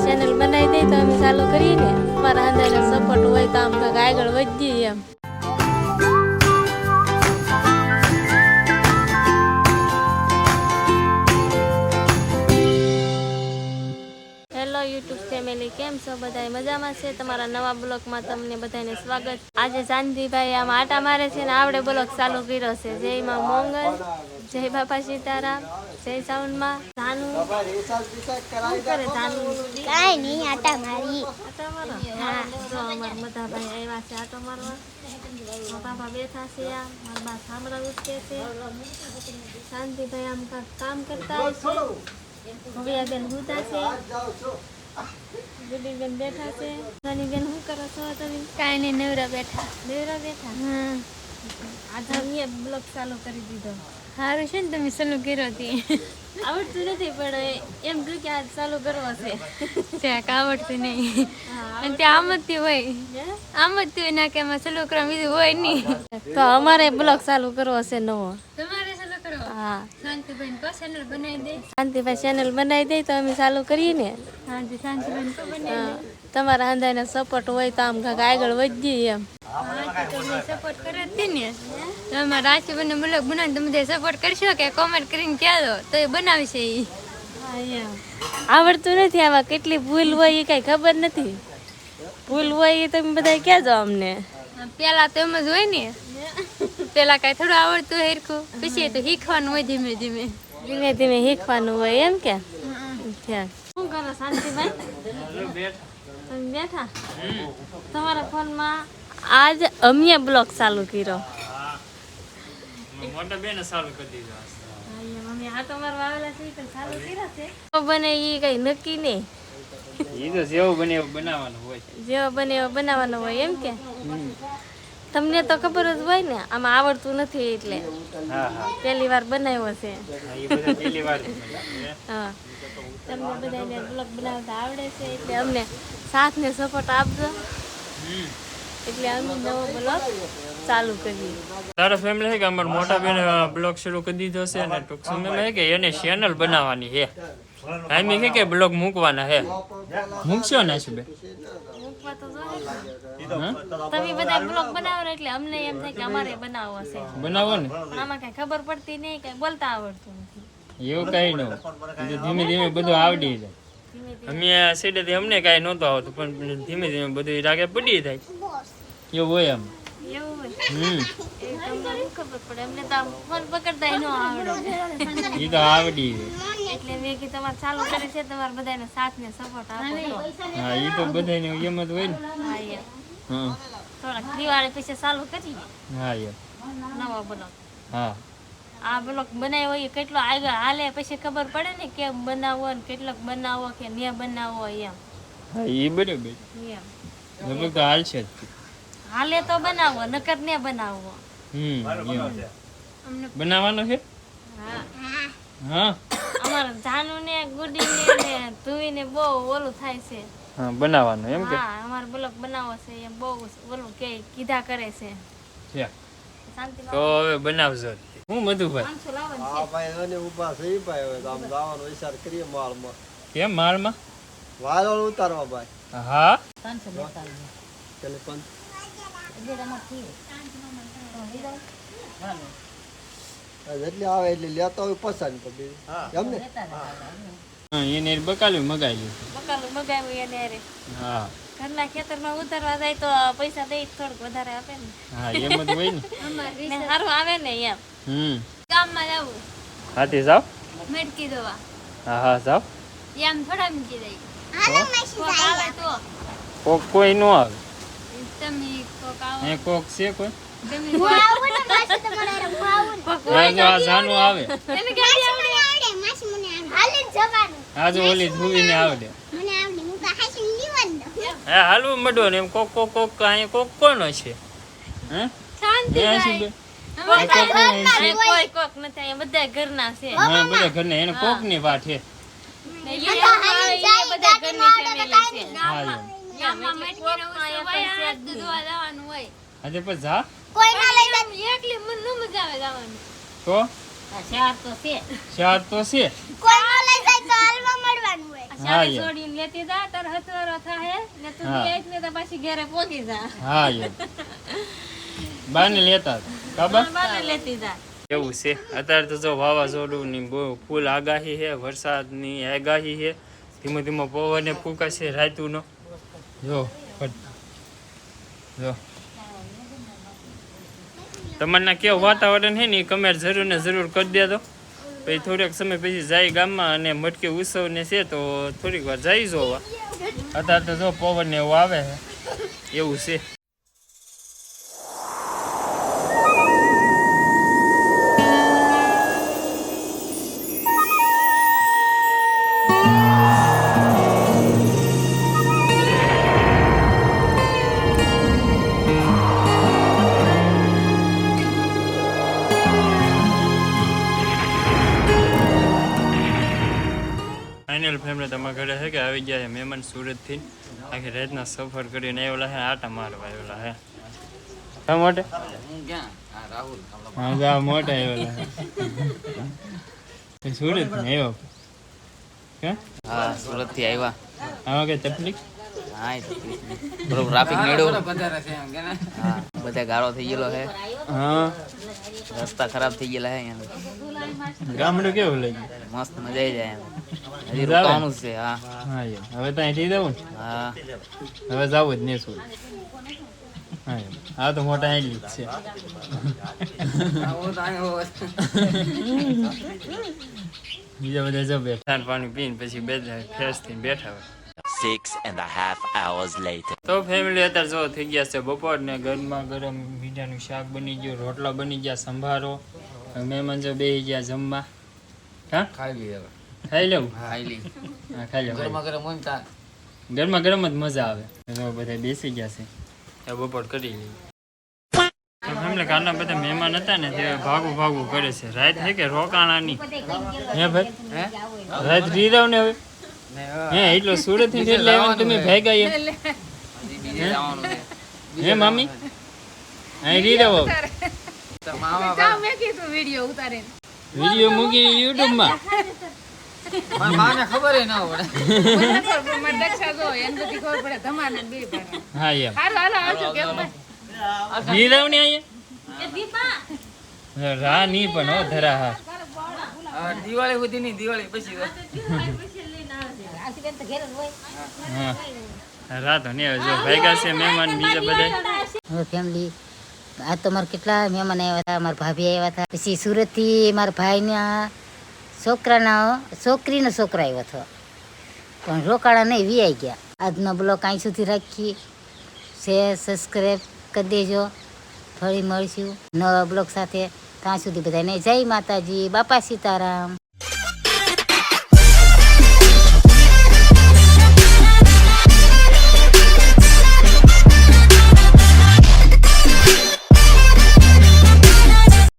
Channel બનાવી દઈ તો અમે ચાલુ કરીએ ને અમારા અંદાજનો સપોર્ટ હોય તો આમ આગળ વધીએ એમ છો બધા મજામાં છે? તમારા નવા બ્લોકમાં તમને બધાને સ્વાગત. આજે શાંતિભાઈ આમ આટા મારે છે ને આવડે બ્લોક ચાલુ કર્યો છે. જય માં મોંગલ જય બાપા સીતારામ જય સાઉન્ડમાં ધાનુ. શું કરે ધાનુ? કાંઈ નહીં આટા મારી. આટા મારો? હા જો અમાર બધા ભાઈ આવ્યા છે આટો મારવા. બાપા બેઠા છે આ મારા બા ઉચકે છે. શાંતિભાઈ આમ કામ કરતા હોય છે. ભવ્યાબેન હુતા છે. ગુડીબેન બેઠા છે. બેન શું કરો છો તમે? કાંઈ નહીં નવરા બેઠા. દેવરા બેઠા? હા આજે અમે બ્લોગ ચાલુ કરી દીધો. સારું છે ને તમે ચાલુ કર્યો હતી આવડતું નથી પણ એમ કહ્યું કે આજ ચાલુ કરવો છે. ત્યાં આવડતું નહીં. અને ત્યાં આમ જ હોય? આમ જ હોય ના કે એમાં ચાલુ કરવા બીજું હોય નહીં. તો અમારે બ્લોગ ચાલુ કરવો છે નવો. તમારે હા. કો ચેનલ બનાવી દે. શાંતિભાઈ ચેનલ બનાવી દઈ તો અમે ચાલુ કરીએ ને. હાજી શાંતિભાઈ કો બનાવી તમારા અંદાજનો સપોર્ટ હોય તો આમ કાંઈક આગળ વધીએ એમ. સપોર્ટ કરે જ ને. તમે રાશિ બને બનાવીને તમે બધા સપોર્ટ કરશો કે કોમેન્ટ કરીને કહેજો તો એ બનાવશે એ આવડતું નથી આમાં કેટલી ભૂલ હોય એ કાંઈ ખબર નથી. ભૂલ હોય એ તમે બધા કહેજો અમને. પેલા તો એમ જ હોય ને. પેલા કઈ થોડું આવડતું હોય હરખું પછી તો શીખવાનું હોય ધીમે ધીમે. ધીમે ધીમે શીખવાનું હોય એમ કે? શું કરો શાંતિભાઈ? તમે બેઠા? તમારા ફોનમાં આજ અમે બ્લોગ ચાલુ કર્યો. મોટા બેને સારું કરી દીધું. મમ્મી આ તો વાવેલા છે પણ ચાલુ કર્યા છે. બને એ કઈ નક્કી નહીં. એ બને એવું બનાવવાનું હોય. જેવો બને એવો બનાવવાનો હોય એમ કે? તમને તો ખબર જ હોય ને આમાં આવડતું નથી એટલે. પહેલી વાર બનાવ્યો છે. તમને બધાને બ્લોગ બનાવતા આવડે છે એટલે અમને સાથ ને સપોર્ટ આપજો એટલે અમે નવો બ્લોગ ચાલુ કરીએ. તારા ફેમિલી છે કે અમારા મોટા બેન બ્લોગ શરૂ કરી દીધો છે અને ટૂંક સમયમાં કે એને ચેનલ બનાવવાની છે ટાઈમે છે કે બ્લોગ મૂકવાના છે મૂકશો ને શું બે મૂકવા તો જોઈએ. તમે બધા બ્લોગ બનાવો એટલે અમને એમ થાય કે અમારે બનાવવો છે. બનાવો ને. આમાં કઈ ખબર પડતી નહીં કઈ બોલતા આવડતું નથી. એવું કઈ ન ધીમે ધીમે બધું આવડી જાય. અમે આ અમને કાંઈ નહોતું આવતું પણ ધીમે ધીમે બધું રાગે પડી જાય. એવું હોય એમ. આવડે. એટલે મેં તમારે ચાલુ કરી છે તમારે બધાને સાથ ને સપોર્ટ આપો. હા એ તો બધાને એમ જ હોય ને. હા થોડાક દિવાળી પછી ચાલુ કરી હા એમ નવો બ્લોગ. હા. આ બ્લોગ બનાવ્યો એ કેટલો આગળ હાલે પછી ખબર પડે ને કેમ બનાવવો ને કેટલોક બનાવવો કે ને બનાવવો એમ. હા એ બરાબર. એમ. લગભગ તો જ. હાલે તો બનાવો નકર ને બનાવો. હમ બનાવવાનો છે? હા. હા. અમારા જાનુ ને ગુડી ને ને ધુઈ ને બહુ ઓલું થાય છે. હા બનાવવાનો એમ કે? હા અમાર બ્લોક બનાવો છે એમ બહુ ઓલું કે કીધા કરે છે. છે. તો હવે બનાવજો. હું મધુભાઈ હા ભાઈ એને ઊભા છે ભાઈ હવે તો આમ જવાનો વિચાર કરીએ માળમાં. કેમ માળમાં? વાયરોળ ઉતારવા ભાઈ. હા. પેલે પણ આ જેટલી આવે એટલી લેતા હોય પસંદ તો એમ ને? એને બકાલું મગાવી બકાલું મગાવ્યું એને હા. ઘરના ખેતરમાં ઉતારવા જાય તો પૈસા દઈ થોડુંક વધારે આપે ને. હા એમ જ હોય ને. ને સારું આવે ને એમ. હમ. ગામમાં જવું. હાથી જાવ મેડકી દવા. હા હા જાવ એમ થોડા મૂકી દઈ કોક કોઈ નો આવે. તમે કોક એ કોક છે કોઈ? તમે હા જો આ જાનું આવે? તમે ગાડી આવડે આ જો ઓલી ધુવીને આવડે. હા હાલવું મડો ને એમ કોક કોક કોક અહીંયા કોક કોનો છે? હે? બધા ઘરના છે. હા બધા ઘરના એને કોકની વાત છે. બધા ઘરની છે. આજે પછી જા. કોઈ ના લઈ જાય એકલી મને ન મજા આવે જવાનું તો? શહેર તો છે. શહેર તો છે. કોઈ ના લઈ જાય તો હાલવા મળવાનું હોય. હા છોડીને લેતી જા તાર હતરો થાહે. ને તું. આઈત ને તો પાછી ઘરે પહોંચી જા. હા યાર. બાને લેતા. ખબર બાને લેતી જા. એવું છે. અત્યારે તો જો વાવાઝોડું ની બહુ ફૂલ આગાહી છે વરસાદની આગાહી છે. ધીમો ધીમો પવને ફૂંકાશે રાતુનો. જો. જો. તમારના કેવું વાતાવરણ છે ને એ કમેન્ટ જરૂર ને જરૂર કરી દેજો. પછી થોડાક સમય પછી જાય ગામમાં અને મટકી ઉત્સવ ને છે તો થોડીક વાર જઈ જોવા. અત્યારે તો જો પવન ને એવું આવે એવું છે. ફેમિલી તમારા ઘરે છે કે આવી ગયા છે મહેમાન સુરતથી? આખી રાતના સફર કરીને આવેલા છે આટા મારવા આવેલા હે. શા માટે. હું ક્યાં? હા રાહુલ હા જા મોટા આવેલા સુરત ને આવ્યો? કે હા સુરતથી આવ્યા. આમાં કે તકલીફ? હા તકલીફ ટ્રાફિક નડ્યો. બધા ગાળો થઈ ગયેલો છે હા. રસ્તા ખરાબ થઈ ગયેલા છે અહીંયા ગામડું કેવું લાગ્યું? મસ્ત મજા આવી જાય એમ. હજી રોકાવાનું છે હા. હા હવે તો અહીંથી જવું ને? હા. હવે જવું જ નહીં સુરત હા. તો મોટા જ છે. બીજા બધા જો બેઠા. પાણી પીને પછી બે ફ્રેશ થઈને બેઠા હોય. Six and a half hours later. તો ફેમિલી અત્યારે જો થઈ ગયા છે બપોર ને ગરમા ગરમ બીજાનું શાક બની ગયું રોટલા બની ગયા સંભારો. મહેમાન જો બેસી ગયા જમવા. હા? ખાઈ લઈએ હવે. ખાઈ લેવું? ખાઈ લઈ હા ખાઈ લેવું ગરમા ગરમ હોય તાર. ગરમા ગરમ જ મજા આવે. તો બધા બેસી ગયા છે. એ બપોર કરી લઈએ એમને ઘરના બધા મહેમાન હતા ને તે ભાગું ભાગું કરે છે. રાત હે કે રોકાણાની? હે ભાઈ? હે? રાત રીરાવ ને હવે? હે એટલો સુરતથી એટલે તમે ભેગા એમ? છે. હે મામી? અહીં રીરાવ. હવે તો મામા જાઓ મેં કીધું વીડિયો ઉતારે વીડિયો મૂકી યુટ્યુબમાં? મારા માને ખબર ન પડે. મને દક્ષા જો એને બધી ખબર પડે તમારે બે પડે. હા એમ. હાલો હાલો આવજો કેમ ભાઈ રીરાવ ને અહીંયા? રા નહીં પણ હો ધરા હા. દિવાળી સુધી નહીં દિવાળી પછી તો. હા. રાતો ને જો ભાગ્યા છે મહેમાન બીજા બધા. ફેમિલી આ તો મારા કેટલા મહેમાન આવ્યા હતા, મારા ભાભી આવ્યા હતા. પછી સુરતથી મારા ભાઈના છોકરાના, છોકરીનો છોકરો આવ્યો હતો. પણ રોકાણા નહીં વી ગયા. આજનો બ્લોક અહીં સુધી રાખી શેર, સબસ્ક્રાઈબ કરી દેજો. ફરી મળીશું નવા બ્લોક સાથે. ત્યાં સુધી બધાને જય માતાજી, બાપા સીતારામ.